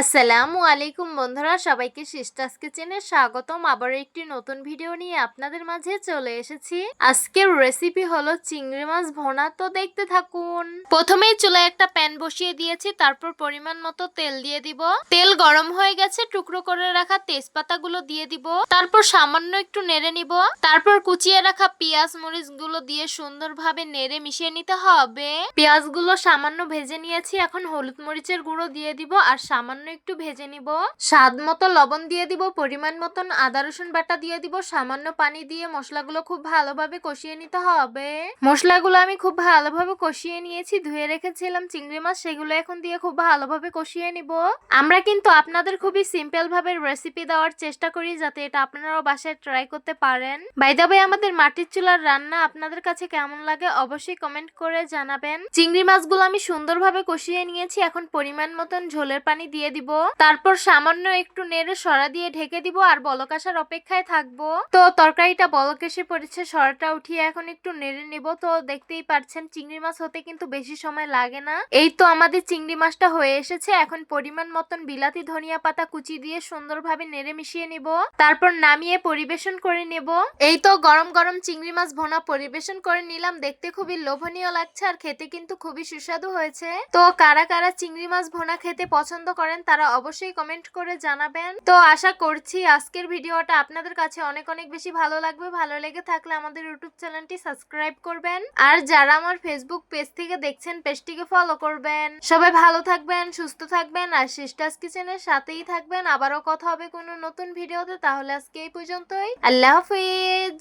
আসসালামু আলাইকুম বন্ধুরা, সবাইকে সিস্টার্স কিচেনে স্বাগতম। আবার একটি নতুন ভিডিও নিয়ে আপনাদের মাঝে চলে এসেছি। আজকের রেসিপি হলো চিংড়ি মাছ ভোনা। তো দেখতে থাকুন। প্রথমেই চুলায় একটা প্যান বসিয়ে দিয়েছি, তারপর পরিমাণ মতো তেল দিয়ে দিব। তেল গরম হয়ে গেছে, টুকরো করে রাখা তেজপাতাগুলো দিয়ে দিব। তারপর সামান্য একটু নেড়ে নিব। তারপর কুচিয়ে রাখা পেঁয়াজ মরিচগুলো দিয়ে সুন্দরভাবে নেড়ে মিশিয়ে নিতে হবে। পেঁয়াজগুলো সামান্য ভেজে নিয়েছি, এখন হলুদ মরিচের গুঁড়ো দিয়ে দিব। আর সামান্য একটু ভেজে নিব। স্বাদ মতো লবণ দিয়ে দিব পরিমাণ মতন আদা রসুন বাটা দিয়ে দিব। সামান্য পানি দিয়ে মশলাগুলো খুব ভালোভাবে কষিয়ে নিতে হবে। মশলাগুলো আমি খুব ভালোভাবে কষিয়ে নিয়েছি ধুয়ে রেখেছিলাম চিংড়ি মাছ সেগুলো এখন দিয়ে খুব ভালোভাবে কষিয়ে নিব। আমরা কিন্তু আপনাদের খুবই সিম্পল ভাবে রেসিপি দেওয়ার চেষ্টা করি যাতে এটা আপনারাও বাসায় ট্রাই করতে পারেন। বাই দা way, আমাদের মাটির চুলার রান্না আপনাদের কাছে কেমন লাগে অবশ্যই কমেন্ট করে জানাবেন। চিংড়ি মাছগুলো আমি সুন্দরভাবে কষিয়ে নিয়েছি এখন পরিমাণ মতন ঝোলের পানি দিয়ে দিব। তারপর সামান্য একটু নেড়ে সরা দিয়ে ঢেকে দিব আর বলক আসার অপেক্ষায় থাকব। তো তরকারিটা বলক এসে পড়েছে, সরাটা উঠিয়ে এখন একটু নেড়ে নিব। তো দেখতেই পাচ্ছেন চিংড়ি মাছ হতে কিন্তু বেশি সময় লাগে না। এই তো আমাদের চিংড়ি মাছটা হয়ে এসেছে। এখন পরিমাণ মতন বিলাতি, ধনিয়া পাতা কুচি দিয়ে সুন্দরভাবে নেড়ে মিশিয়ে নিব। তারপর নামিয়ে পরিবেশন করে নেব। এই তো গরম গরম চিংড়ি মাছ ভোনা পরিবেশন করে নিলাম। দেখতে খুবই লোভনীয় লাগছে আর খেতে কিন্তু খুবই সুস্বাদু হয়েছে। তো কারা কারা চিংড়ি মাছ ভোনা খেতে পছন্দ করেন তারা অবশ্যই কমেন্ট করে জানাবেন। তো আশা করছি আজকের ভিডিওটা আপনাদের কাছে অনেক অনেক বেশি ভালো লাগবে। ভালো লেগে থাকলে আমাদের ইউটিউব চ্যানেলটি সাবস্ক্রাইব করবেন। আর যারা আমার ফেসবুক পেজ থেকে দেখছেন পেজটিকে ফলো করবেন। সবাই ভালো থাকবেন, সুস্থ থাকবেন, আর সিস্টার্স কিচেনের সাথেই থাকবেন। আবারও কথা হবে কোনো নতুন ভিডিওতে, তাহলে আজকে এই পর্যন্তই। আল্লাহ হাফিজ!